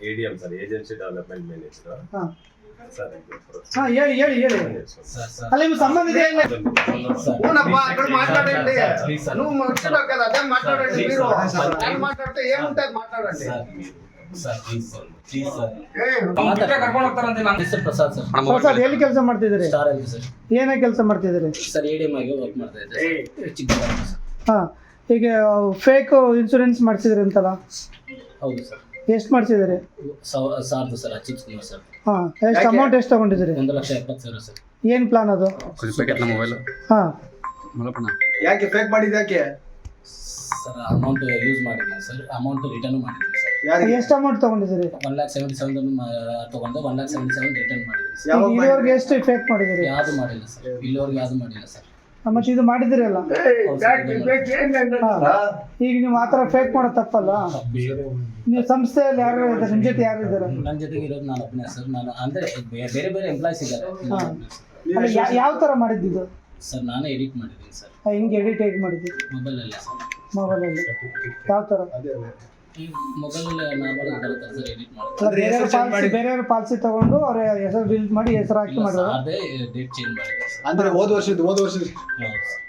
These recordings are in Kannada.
A D M sir agency development manager ಹಾ ಸರ್ ಹಾ ಹೇಳಿ ಹೇಳಿ ಹೇಳಿ ಸರ್ ಸರ್ ಅಲ್ಲಿ ನಿಮ್ಮ ಸಂಬಂಧ ಇದೆ ಇಲ್ಲ? అవునబ్బా అక్కడ మాట్లాడండి ప్లీజ్ సార్ నువ్వు మాట్లాడావు కదా అదే మాట్లాడండి మీరు సార్. నేను మాట్లాడితే ఏముంటుంది మాట్లాడండి sir sir please sir please sir ఏ, ಕರ್ಕೊಂಡು ಹೋಗ್ತಾರಂತೆ ನನ್ನ ಹೆಸರು ಪ್ರಸಾದ್ ಸರ್ ಪ್ರಸಾದ್ ಎಲ್ಲಿ ಕೆಲಸ ಮಾಡ್ತಿದ್ದೀರಿ ಸ್ಟಾರ್ ಅಲ್ಲಿ ಸರ್ ಏನೇ ಕೆಲಸ ಮಾಡ್ತಿದ್ದೀರಿ ಸರ್ ಎ ಡಿ ಎಮ್ ಆಗಿ ವರ್ಕ್ ಮಾಡ್ತಾ ಇದ್ದೆ ಸರ್ ಚಿಕ್ಕಬಳ್ಳಾಪುರ ಸರ್ ಹಾ ಈಗ ಫೇಕ್ ಇನ್ಶೂರೆನ್ಸ್ ಮಾಡಿಸಿದ್ರಿ ಅಂತಲ್ಲ ಹೌದು ಸರ್ ಎಷ್ಟು ಮಾಡಿಸಿದ್ದಾರೆ? ಸಾವಿರ ಸಾರ್ದು ಸರ್ ಅಚ್ಯುತ್ ಕುಮಾರ್ ಸರ್. ಹಾ ಎಷ್ಟು ಅಮೌಂಟ್ ಎಷ್ಟು ತಗೊಂಡಿದ್ದೀರಿ? ಒಂದು ಲಕ್ಷ ಎಪ್ಪತ್ತು ಸಾವಿರ ಸರ್. ಏನು ಪ್ಲಾನ್ ಅದು? ನಮ್ಮ ಮೊಬೈಲ್ ಹಾ. ಮಲಪಣ ಯಾಕೆ ಫೇಕ್ ಮಾಡಿದ ಯಾಕೆ? ಸರ್ ಅಮೌಂಟ್ ಯೂಸ್ ಮಾಡಿದ್ದೀನಿ ಸರ್ ಅಮೌಂಟ್ ರಿಟರ್ನ್ ಮಾಡಿದ್ದೀನಿ ಸರ್. ಯಾರಿಗೆ? ಎಷ್ಟು ಅಮೌಂಟ್ ತಗೊಂಡಿದ್ದೀರಿ? ಒನ್ ಲ್ಯಾಕ್ ಸೆವೆಂಟಿ ಸೆವೆನ್ ತೊಗೊಂಡು one lakh seventy seven return ಮಾಡಿದ್ದೀನಿ ಸರ್. ಇಲ್ಲಿವರೆಗೆ ಎಷ್ಟು ಫೇಕ್ ಮಾಡಿದ್ದೀರಿ? ಯಾವುದು ಮಾಡಿಲ್ಲ ಸರ್. ಇಲ್ಲಿವರೆಗೆ ಯಾವುದು ಮಾಡಿಲ್ಲ ಸರ್. ಮತ್ತೆ ಇದು ಮಾಡಿದಿರಲ್ಲ. ಈಗ ನೀವು ಆ ಥರ ಫೇಕ್ ಮಾಡೋದು ತಪ್ಪಲ್ಲ? ನೀವು ಸಂಸ್ಥೆಯಲ್ಲಿ ಯಾರು ಇದ್ದಾರೆ? ನಿಮ್ಮ ಜೊತೆ ಯಾರು ಇದ್ದಾರೆ? ನನ್ನ ಜೊತೆ ಇರೋದು ನಾನು ಒಬ್ಬನೇ ಸರ್. ನಾನು ಅಂದರೆ ಬೇರೆ ಬೇರೆ ಎಂಪ್ಲಾಯ್ಸ್ ಇದ್ದಾರೆ. ಯಾವ ಥರ ಮಾಡಿದ್ದಿದ್ದು ಸರ್ ನಾನೇ ಎಡಿಟ್ ಮಾಡಿದ್ದೀನಿ ಸರ್. ಹಿಂಗೆ ಎಡಿಟ್ ಹೇಗೆ ಮೊಬೈಲ್ ಮೊಬೈಲಲ್ಲೇ ಸರ್. ಮೊಬೈಲಲ್ಲಿ ಯಾವ ಥರ? ಈ ಮೊಬೈಲಲ್ಲಿ ನಾರ್ಮಲ್ ಬರುತ್ತೆ ಸರ್ ಎಡಿಟ್ ಮಾಡಿ. ಅಲ್ಲ, ಬೇರೆಯವ್ರ ಪಾಲಿಸಿ ಬೇರೆಯವ್ರ ಪಾಲಿಸಿ ತಗೊಂಡು ಅವ್ರ ಹೆಸರು ಡಿಲೀಟ್ ಮಾಡಿ ಹೆಸರು ಹಾಕಿ ಮಾಡಿದ್ರು ಅದೇ ಡೇಟ್ ಚೇಂಜ್ ಮಾಡಿದೆ ಅಂದ್ರೆ ಹೋದ ವರ್ಷದ ಹೋದ ವರ್ಷದ ಹೌದು ಸರ್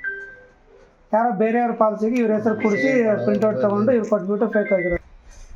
ಯಾರೋ ಬೇರೆಯವ್ರ ಪಾಲಿಸಿಗೆ ಇವ್ರ ಹೆಸರು ಕೂಡಿಸಿ ಪ್ರಿಂಟ್ಔಟ್ ತಗೊಂಡು ಇವ್ರು ಕೊಟ್ಬಿಟ್ಟು ಫೇಕ್ ಆಗಿರೋದು.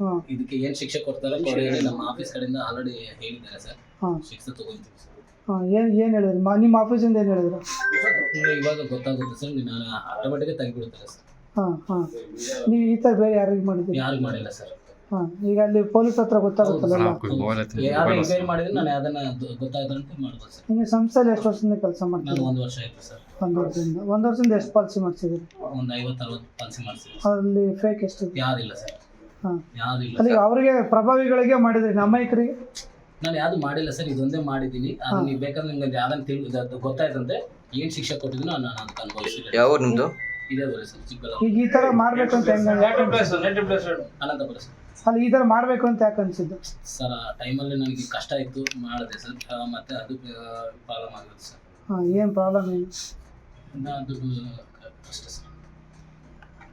ಹಾಂ. ಇದಕ್ಕೆ ಏನ್ ಶಿಕ್ಷೆ ಕೊಡ್ತಾರೆ ಕೊಡಿ ಹೇಳಿ ನಮ್ಮ ಆಫೀಸ್ ಕಡೆಯಿಂದ ಆಲ್ರೆಡಿ ಹೇಳಿದ್ದಾರೆ ಸರ್. ಹಾಂ. ಶಿಕ್ಷೆ ತಗೊಂತೀವಿ ಸರ್. ಹಾಂ ಏನು ಏನು ಹೇಳಿದ್ರಿ? ಮಾ ನಿಮ್ಮ ಆಫೀಸಿಂದ ಏನು ಹೇಳಿದ್ರು? ಇನ್ನು ಇವಾಗ ಗೊತ್ತಾಗುತ್ತೆ ಸರ್ ನಾನು ಆಟೋಮೆಟಿಕ್ ತೆಗಿಬಿಡ್ತಾರೆ ಸರ್. ಹಾಂ ಹಾಂ. ನೀವು ಈ ಥರ ಬೇರೆ ಯಾರಿಗೆ ಮಾಡಿದ್ದೀರಿ? ಯಾರಿಗೂ ಮಾಡಿಲ್ಲ ಸರ್. ಹಾಂ ಈಗ ಅಲ್ಲಿ ಪೊಲೀಸ್ ಹತ್ರ ಗೊತ್ತಾಗುತ್ತಲ್ಲ? ಮೊಬೈಲ್ ಯಾರು ಎಂಕ್ವೈರಿ ಮಾಡಿದ್ರೆ ನಾನು ಅದನ್ನ ಗೊತ್ತಾಯ್ತು ಮಾಡ್ಬೋದು ಸರ್. ನೀವು ಸಂಸ್ಥೆಯಲ್ಲಿ ಎಷ್ಟು ವರ್ಷದಿಂದ ಕೆಲಸ ನಾನು ಮಾಡ್ತೀರಿ ಒಂದು ವರ್ಷ ಆಯ್ತು ಸರ್. ಒಂದು ವರ್ಷದಿಂದ. ಒಂದು ವರ್ಷದಿಂದ ಎಷ್ಟು ಪಾಲಿಸಿ ಮಾಡ್ಸಿದ್ರಿ ಒಂದು ಐವತ್ತು ಅರವತ್ತು ಪಾಲಿಸಿ ಮಾಡ್ಸಿದ್ವಿ ಅಲ್ಲಿ ಫೇಕ್ ಎಷ್ಟು ಯಾರಿಲ್ಲ ಸರ್. ಹಾಂ. ಯಾರಿಲ್ಲ ಅಲ್ಲಿ ಅವರಿಗೆ ಪ್ರಭಾವಿಗಳಿಗೆ ಮಾಡಿದ್ರಿ ನಮ್ಮ ನಾನು ಯಾವ್ದು ಮಾಡಿಲ್ಲ ಸರ್ ಇದೊಂದೇ ಮಾಡಿದ್ದೀನಿ. ಅದು ನೀವು ಬೇಕಾದ್ರೆ ನಿಮ್ಗೆ ಯಾವ್ದನ್ನ ತಿಳಿ ಅದು ಗೊತ್ತಾಯ್ತಂತೆ ಏನ್ ಶಿಕ್ಷೆ ಕೊಟ್ಟಿದ್ರು ನಾನು ಅದಕ್ಕೆ ಅನುಭವಿಸಿಲ್ಲ. ಯಾವ ನಿಮ್ದು? ಇದೇ ಬರೋ ಸರ್ ಚಿಕ್ಕಬಳ್ಳಾಪುರ. ಈಗ ಈ ತರ ಮಾಡ್ಬೇಕು ಅಂತ ಹೆಂಗ ಅನಂತಪುರ ಸರ್. ಅಲ್ಲಿ ಈ ತರ ಮಾಡ್ಬೇಕು ಅಂತ ಯಾಕೆ ಅನ್ಸಿದ್ದು? ಸರ್ ಆ ಟೈಮಲ್ಲಿ ನನಗೆ ಕಷ್ಟ ಇತ್ತು ಮಾಡಿದೆ ಸರ್. ಆ, ಮತ್ತೆ ಅದು ಪ್ರಾಬ್ಲಮ್ ಆಗುತ್ತೆ ಸರ್. ಹಾ ಏನು ಪ್ರಾಬ್ಲಮ್ ಏನು? ದುಡ್ಡು ಕಷ್ಟ ಸರ್.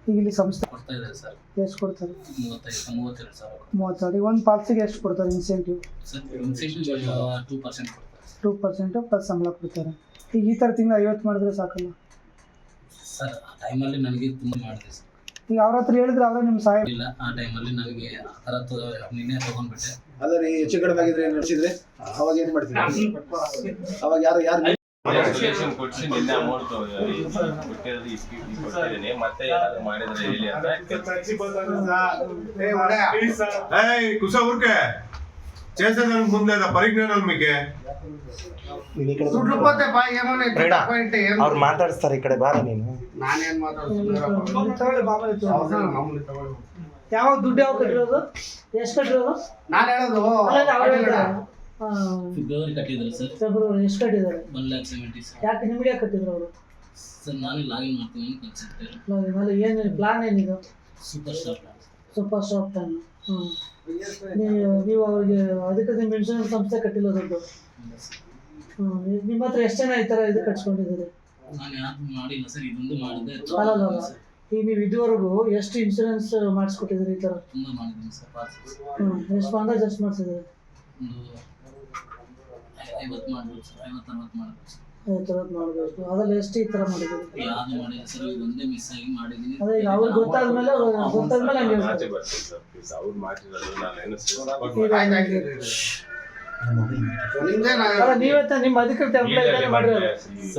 ಈಗ ಇಲ್ಲಿ ಸಂಸ್ಥೆ ಕೊಡ್ತಾ ಇದೆ ಸರ್. ಎಷ್ಟು ಕೊಡ್ತಾರೆ? ಮೂವತ್ತೈದು ಮೂವತ್ತೆರಡು ಸಾವಿರ ಮೂವತ್ತೆರಡು ಈಗ ಒಂದು ಪಾಲ್ಸಿಗೆ ಎಷ್ಟು ಕೊಡ್ತಾರೆ incentive sir incentive two percent ಕೊಡ್ತಾರೆ. ಟೂ ಪರ್ಸೆಂಟು ಪ್ಲಸ್ ಸಂಬಳ ಕೊಡ್ತಾರೆ. ಈಗ ಈ ಥರ ತಿಂಗಳು ಐವತ್ತು ಮಾಡಿದ್ರೆ ಸಾಕಲ್ಲ? ಸರ್ ಆ ಟೈಮಲ್ಲಿ ನನಗೆ ತುಂಬ ಮಾಡಿದೆ ಸರ್. ಈಗ ಅವ್ರ ಹತ್ರ ಹೇಳಿದ್ರೆ ಅವರೇ ನಿಮ್ಮ ಸಹಾಯ ಇಲ್ಲ ಆ ಟೈಮಲ್ಲಿ ನನಗೆ ಆ ಥರ ನಿನ್ನೆ ತೊಗೊಂಡ್ಬಿಟ್ಟೆ. ಅಲ್ಲ ರೀ ಹೆಚ್ಚು ಕಡಿಮೆ ಆಗಿದ್ರೆ ಏನ್ ನಡೆಸಿದ್ರೆ? ಅವಾಗ ಏನು ಮಾಡ್ತೀರಿ? ಅವಾಗ ಯಾರು ಯಾರು ಅಪ್ಲಿಕೇಶನ್ ಕೊಡ್ಸಿ ನಿನ್ನೆ ಅಮೌಂಟ್ ಕೊಟ್ಟಿರೋದು ಇಸ್ಕಿ ಕೊಟ್ಟಿದ್ದೀನಿ ಮತ್ತೆ ಏನಾದ್ರು ಮಾಡಿದ್ರೆ ಹೇಳಿ ಅಂತ ఏయ్ కుసా ఊరికే చేసేదానికి ముందు లేదా పరిజ్ఞానం మీకే ದುಡ್ಡು పోతే బా ఏమైనా రైడా. పాయింట్ ఏం ಅವ್ರು ಮಾತಾಡಿಸ್ತಾರೆ ಈ ಕಡೆ ಬಾರ ನೀನು ನಾನೇನ್ ಮಾತಾಡ್ತೀನಿ ತಗೊಳ್ಳಿ ಮಾಮೂಲಿ ತಗೊಳ್ಳಿ. ಯಾವಾಗ ದುಡ್ಡು ಯಾವಾಗ ಕಟ್ಟಿರೋದು ಎಷ್ಟು ಕಟ್ಟಿರೋದು ನಾನು ಹೇಳೋದು ಫೆಬ್ರವರಿ ಕಟ್ಟಿದ್ರು ಸರ್ ಫೆಬ್ರವರಿ ಎಷ್ಟು ಕಟ್ಟಿದ್ದಾರೆ? ಒನ್ ಲ್ಯಾಕ್ ಸೆವೆಂಟಿ ಸರ್ ಯಾಕೆ ನಿಮ್ಗೆ ಯಾಕೆ ಕಟ್ಟಿದ್ರು ಅವರು? ಸರ್ ನಾನೇ ಲಾಗಿನ್ ಮಾಡ್ತೀನಿ ಅಂತ ನಾನು ಏನು ಪ್ಲಾನ್ ಏನಿದು? Super star plan super shop plan ನೀವು ನೀವು ಅವ್ರಿಗೆ ಅದಕ್ಕೆ ನಿಮ್ಮ ಇನ್ಶೂರೆನ್ಸ್ ಸಂಸ್ಥೆ ಕಟ್ಟಿಲ್ಲ ದುಡ್ಡು. ನಿಮ್ಮ ಹತ್ರ ಎಷ್ಟು ಜನ ಈ ಥರ ಇದು ಕಟ್ಸ್ಕೊಂಡಿದ್ದೀರಿ? ನಾನು ಯಾರು ಮಾಡಿಲ್ಲ ಸರ್ ಇದೊಂದು ಮಾಡಿದ್ದೆ. ಅಲ್ಲ ಅಲ್ಲ. ಈಗ ನೀವು ಇದುವರೆಗೂ ಎಷ್ಟು ಇನ್ಶೂರೆನ್ಸ್ ಮಾಡಿಸ್ಕೊಟ್ಟಿದ್ದೀರಿ ಈ ಥರ ತುಂಬ ಮಾಡಿದ್ದೀನಿ ಸರ್ ಎಷ್ಟು ಅಂದಾಜು ಎಷ್ಟು ಮಾಡಿಸಿದ್ದೀರಿ? ಐವತ್ತು ಮಾಡ್ಬೋದು ಸರ್ ಐವತ್ತು ಅರವತ್ತು ಮಾಡ್ಬೋದು ಸರ್. ಈ ಥರದ್ದು ಮಾಡಬೇಕು ಅದ್ರಲ್ಲಿ ಎಷ್ಟು ಈ ಥರ ಮಾಡಿದ್ದೀರಿ? ಯಾವ್ದು ಮಾಡಿಲ್ಲ ಸರ್ ಇದೊಂದೇ ಮಿಸ್ ಆಗಿ ಮಾಡಿದ್ದೀನಿ. ಅದೇ ಈಗ ಅವ್ರಿಗೆ ಗೊತ್ತಾದ್ಮೇಲೆ ಗೊತ್ತಾದ್ಮೇಲೆ ನೀವು ಆಚೆ ಬರ್ತೀನಿ ಸರ್ ಪ್ಲೀಸ್ ಅವ್ರು ಮಾಡಿರೋದು ನಾನೇನು support ಈಗ ಮಾಡಿಲ್ಲ. ನಿಮ್ದೇ ನಾ ಅಲ್ಲ ನೀವೇ ತಾನೇ ನಿಮ್ಮ ಅಧಿಕೃತ ಎಂಪ್ಲಾಯ್ ತಾನೇ ಮಾಡಿರೋದು.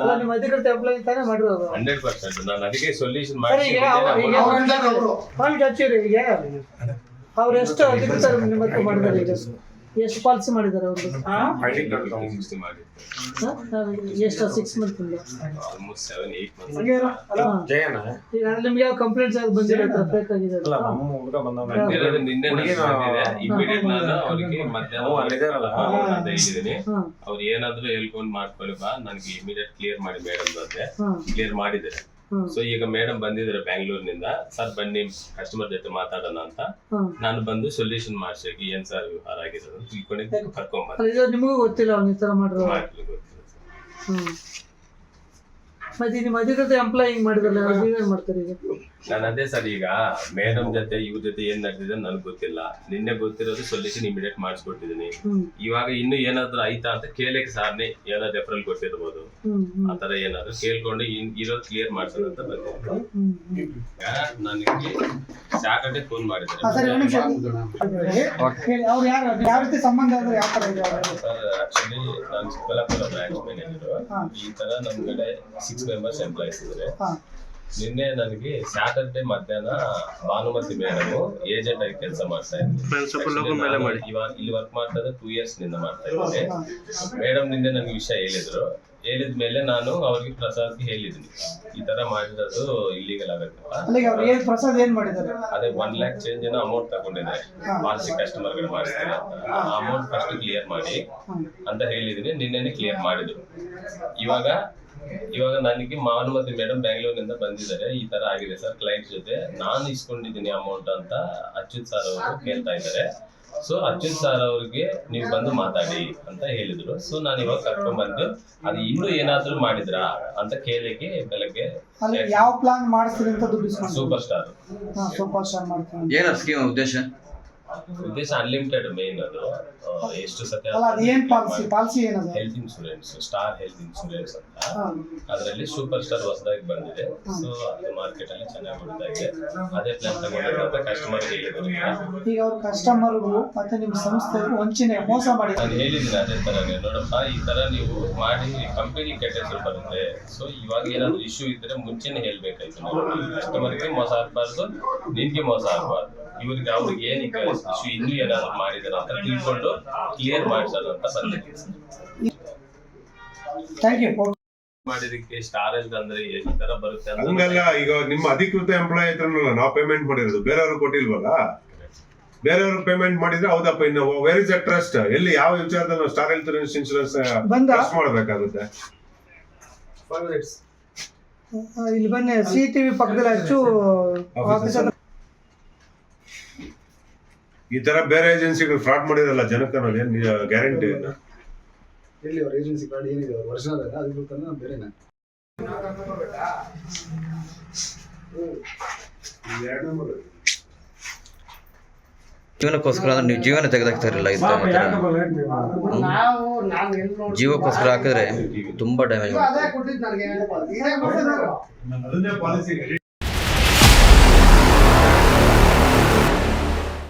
ಅಲ್ಲ ನಿಮ್ಮ ಅಧಿಕೃತ ಎಂಪ್ಲಾಯ್ ತಾನೇ ಮಾಡಿರೋದು. Hundred percent. ನಾನು ಅದಕ್ಕೆ ಸೊಲ್ಯೂಷನ್ ಸರ್, ಈಗ ಅವ್ರು- ಈಗ ಅವ್ರು ಅಂತಾರೆ ಅವ್ರು. ಫಂಡ್ ಹಚ್ಚಿರಿ ಈಗ ಅವ್ರು ಎಷ್ಟು ಅಧಿಕೃತ ನಿಮ್ಮ ಹತ್ರ ಮಾಡಿದ್ದಾರೆ ಈಗ? ಎಷ್ಟು ಪಾಲಿಸಿ ಮಾಡಿದ್ದಾರೆ ಎಷ್ಟು ಸಿಕ್ಸ್ ಮಂತ್ ಈಗ ನಿಮ್ಗೆ ಯಾವ ಕಂಪ್ಲೇಂಟ್ಸ್ ಯಾವ್ದು ಬಂದಿರೋ ಬೇಕಾಗಿದೆ ಅವ್ರು ಏನಾದ್ರು ಹೇಳ್ಕೊಂಡು ಮಾಡ್ಕೊಳ್ಳಿ ಬಾ. ನನಗೆ ಇಮಿಡಿಯೇಟ್ ಕ್ಲಿಯರ್ ಮಾಡಿ ಬೇಡ ಅಂತ ಕ್ಲಿಯರ್ ಮಾಡಿದ್ದಾರೆ. ಸೊ ಈಗ ಮೇಡಮ್ ಬಂದಿದ್ದಾರೆ ಬ್ಯಾಂಗ್ಳೂರ್ನಿಂದ ಸರ್ ಬನ್ನಿ ಕಸ್ಟಮರ್ ಜೊತೆ ಮಾತಾಡೋಣ ಅಂತ. ನಾನು ಬಂದು ಸೊಲ್ಯೂಷನ್ ಮಾಡಿಸಿ ಏನ್ ಸರ್ ವ್ಯವಹಾರ ಆಗಿರೋದು ತಿಳ್ಕೊಂಡಿದ್ದೆ. ಕರ್ಕೊಂಡ್ ಬಂದೆ. ಅಲ್ಲ, ಇದು ನಿಮಗೂ ಗೊತ್ತಿಲ್ಲ ಈ ಥರ ಮಾಡಿರೋ ಗೊತ್ತಿಲ್ಲ ಮತ್ತೆ ನಿಮ್ಮ ಅಧಿಕೃತ ಎಂಪ್ಲಾಯ್ ಹಿಂಗ್ ಮಾಡಿದ್ರಲ್ಲ ನೀವೇನ್ ಮಾಡ್ತಾರೆ ಈಗ? ನಾನು ಅದೇ ಸರ್ ಈಗ ಮೇಡಮ್ ಜೊತೆ ಇವ್ರ ಜೊತೆ ಏನ್ ನಡೆದಿದೆ ನನಗೆ ಗೊತ್ತಿಲ್ಲ. ನಿನ್ನೆ ಗೊತ್ತಿರೋದು ಸೊಲ್ಯೂಷನ್ ಇಮಿಡಿಯೇಟ್ ಮಾಡಿಸ್ಕೊಟ್ಟಿದ್ದೀನಿ ಇವಾಗ ಇನ್ನು ಏನಾದ್ರು ಆಯ್ತಾ ಅಂತ ಕೇಳಕ್ಕೆ ಸಾರ್ನೆ ಏನಾದ್ರು ರೆಫರಲ್ ಕೊಟ್ಟಿರ್ಬೋದು. ಆತರ ಹ್ಮ್. ಆ ತರ ಏನಾದ್ರು ಕೇಳ್ಕೊಂಡು ಇರೋದು ಕ್ಲಿಯರ್ ಮಾಡ್ಸೋಣ ಅಂತ ಬಂದೆ. ನನಗೆ ಸಾಕಂಡೆ ಫೋನ್ ಮಾಡಿದ್ರೆ ಅವ್ರು ಯಾರು? ಯಾವ ರೀತಿ ಸಂಬಂಧ ಆದ್ರೆ ಯಾವ ತರ ಇದೆ? ಸರ್ ಆಕ್ಚುಲಿ ನಾನು ಚಿಕ್ಕಬಳ್ಳಾಪುರ ಬ್ರಾಂಚ್ ಮ್ಯಾನೇಜರ್ ಈ ತರ ನಮ್ ಕಡೆ ಸಿಕ್ಸ್ ಮೆಂಬರ್ಸ್ ಎಂಪ್ಲಾಯೀಸ್ ಇದ್ದಾರೆ ನಿನ್ನೆ ನನಗೆ ಸ್ಯಾಟರ್ಡೆ ಮಧ್ಯಾಹ್ನ ಭಾನುಮತಿ ಮೇಡಮ್ ಏಜೆಂಟ್ ಆಗಿ ಕೆಲಸ ಮಾಡ್ತಾ ಇದ್ದೀನಿ ಇವಾಗ ಇಲ್ಲಿ ವರ್ಕ್ ಮಾಡ್ತಾ ಇದ್ದೆ ಟೂ ಇಯರ್ಸ್ನಿಂದ ಮಾಡ್ತಾ ಇದ್ದೀನಿ. ಮೇಡಮ್ ನಿನ್ನೆ ನನಗೆ ವಿಷಯ ಹೇಳಿದ್ರು. ಹೇಳಿದ ಮೇಲೆ ನಾನು ಅವ್ರಿಗೆ ಪ್ರಸಾದ್ ಹೇಳಿದ್ದೀನಿ. ಈ ತರ ಮಾಡಿರೋದು ಇಲ್ಲಿಗಲ್ ಆಗುತ್ತೆ ಅಲ್ಲಿಗೆ ಅವ್ರು ಏನ್ ಪ್ರಸಾದ್ ಏನ್ ಮಾಡಿದ್ದಾರೆ? ಅದೇ ಒನ್ ಲ್ಯಾಕ್ ಚೇಂಜ್ ಏನೋ ಅಮೌಂಟ್ ತಗೊಂಡಿದ್ದಾರೆ. ಪಾಲಿಸಿ ಕಸ್ಟಮರ್ಗಳು ಮಾಡಿಸ್ತಾರೆ ಆ ಅಮೌಂಟ್ ಫಸ್ಟ್ ಕ್ಲಿಯರ್ ಮಾಡಿ ಅಂತ ಹೇಳಿದೀನಿ ನಿನ್ನೆನೆ ಕ್ಲಿಯರ್ ಮಾಡಿದ್ರು. ಇವಾಗ ಇವಾಗ ನನಗೆ ಮಾನುಮತಿ ಮೇಡಮ್ ಬ್ಯಾಂಗ್ಳೂರಿನಿಂದ ಬಂದಿದ್ದಾರೆ ಈ ತರ ಆಗಿದೆ ಸರ್ ಕ್ಲೈಂಟ್ ಜೊತೆ. ನಾನು ಇಸ್ಕೊಂಡಿದ್ದೀನಿ ಅಮೌಂಟ್ ಅಂತ ಅಚ್ಯುತ್ ಸರ್ ಅವರು ಕೇಳ್ತಾ ಇದ್ದಾರೆ. ಸೊ ಅಚ್ಯುತ್ ಸರ್ ಅವ್ರಿಗೆ ನೀವು ಬಂದು ಮಾತಾಡಿ ಅಂತ ಹೇಳಿದ್ರು. ಸೊ ನಾನು ಇವಾಗ ಕರ್ಕೊಂಡ್ ಬಂದು ಅದು ಇನ್ನೂ ಏನಾದ್ರೂ ಮಾಡಿದ್ರಾ ಅಂತ ಕೇಳಲಿಕ್ಕೆ ಬೆಳಗ್ಗೆ ಅಲ್ಲಿ ಯಾವ ಪ್ಲಾನ್ ಮಾಡಿಸ್ತೀರಿ ಅಂತ ದುಡ್ಡು ಇಸ್ಕೊಂಡು ಸೂಪರ್ ಸ್ಟಾರ್ ಸೂಪರ್ ಸ್ಟಾರ್ ಮಾಡ್ತೀನಿ ಏನ ಸ್ಕೀಮ್ ಉದ್ದೇಶ? ಉದ್ದೇಶ ಅನ್ಲಿಮಿಟೆಡ್ ಮೇನ್ ಅದು. ಎಷ್ಟು ಸತ್ಯ ಅಲ್ಲ ಅದು ಏನ್ ಪಾಲಿಸಿ ಪಾಲಿಸಿ ಏನದ? Health insurance star health insurance ಅಂತ. ಅದರಲ್ಲಿ ಸೂಪರ್ ಸ್ಟಾರ್ ಹೊಸದಾಗಿ ಬಂದಿದೆ. ಸೊ ಅದು ಮಾರ್ಕೆಟ್ ಅಲ್ಲಿ ಚೆನ್ನಾಗಿ ಬರ್ತಾ ಇದೆ. ಅದೇ ಪ್ಲಾನ್ ತಗೊಂಡಿರೋ ಅಂತ ಕಸ್ಟಮರ್ ಹೇಳಿದ್ರು. ಈಗ ಅವ್ರ ಕಸ್ಟಮರ್ಗೂ ಮತ್ತೆ ನಿಮ್ಮ ಸಂಸ್ಥೆಗೂ ವಂಚನೆ ಮೋಸ ಮಾಡಿ. ನಾನು ಹೇಳಿದ್ದೀನಿ ಅದೇ ತರನೇ. ನೋಡಪ್ಪ ಈ ತರ ನೀವು ಮಾಡಿ ಕಂಪನಿ ಕೆಟ್ಟ ಹೆಸರು ಬರುತ್ತೆ. ಸೊ ಇವಾಗ ಏನಾದ್ರು ಇಶ್ಯೂ ಇದ್ರೆ ಮುಂಚೆನೆ ಹೇಳ್ಬೇಕಾಯ್ತು ಕಸ್ಟಮರ್ಗೆ ಮೋಸ ಆಗ್ಬಾರ್ದು ನಿನ್ಗೆ ಮೋಸ ಆಗ್ಬಾರ್ದು. ಇವ್ರಿಗೆ ಅವ್ರಿಗೆ ಏನೀಗ ಇಶ್ಯೂ ಇನ್ನೂ ಏನಾದ್ರು ಮಾಡಿದಾರೆ ಅಂತ ತಿಳ್ಕೊಂಡು ಕ್ಲಿಯರ್ ಮಾಡ್ಸೋದು ಅಂತ ಸಂದೇಹ ಥ್ಯಾಂಕ್ ಯು ಮಾಡಿದಕ್ಕೆ ಸ್ಟಾರ್ ಹೆಲ್ತ್ ಅಂದ್ರೆ ಈ ತರ ಬರುತ್ತೆ ಅಂತ ಹಂಗಲ್ಲ ಈಗ ನಿಮ್ಮ ಅಧಿಕೃತ ಎಂಪ್ಲಾಯ್ ಹತ್ರನಲ್ಲ ನಾವು ಪೇಮೆಂಟ್ ಮಾಡಿರೋದು. ಬೇರೆಯವರು ಕೊಟ್ಟಿಲ್ವಲ್ಲ? ಬೇರೆಯವರು ಪೇಮೆಂಟ್ ಮಾಡಿದ್ರೆ ಹೌದಪ್ಪ ಇನ್ನು ವೇರ್ ಇಸ್ ಅ ಟ್ರಸ್ಟ್ ಎಲ್ಲಿ ಯಾವ ನಾವು ಸ್ಟಾರ್ ಹೆಲ್ತ್ ಇನ್ಶೂರೆನ್ಸ್ ಮಾಡಬೇಕಾಗುತ್ತೆ? ಇಲ್ಲಿ ಬನ್ನಿ ಸಿ ಟಿವಿ ಪಕ್ಕದಲ್ಲಿ ಹಚ್ಚು ಆಫೀಸ್ ಹತ್ರ ಈ ತರ ಬೇರೆ ಏಜೆನ್ಸಿಗಳು ಫ್ರಾಡ್ ಮಾಡಿರಲ್ಲ ಜನಕ್ಕೆ ಅನ್ನೋದು ಏನ್ ಗ್ಯಾರಂಟಿ ಇಲ್ಲ? ಎಲ್ಲಿ ಅವ್ರ ಏಜೆನ್ಸಿ ಕಾರ್ಡ್ ಏನಿದೆ ಅವ್ರ ವರ್ಷ ಅದ ಅದ್ರ ಗೊತ್ತಾನೆ ಬೇರೆನೆ. ಜೀವನಕ್ಕೋಸ್ಕರ ಅಂದ್ರೆ ನೀವು ಜೀವನ ತೆಗೆದಾಕ್ತಾರಿಲ್ಲ ಇದು. ಜೀವಕ್ಕೋಸ್ಕರ ಹಾಕಿದ್ರೆ ತುಂಬಾ ಡ್ಯಾಮೇಜ್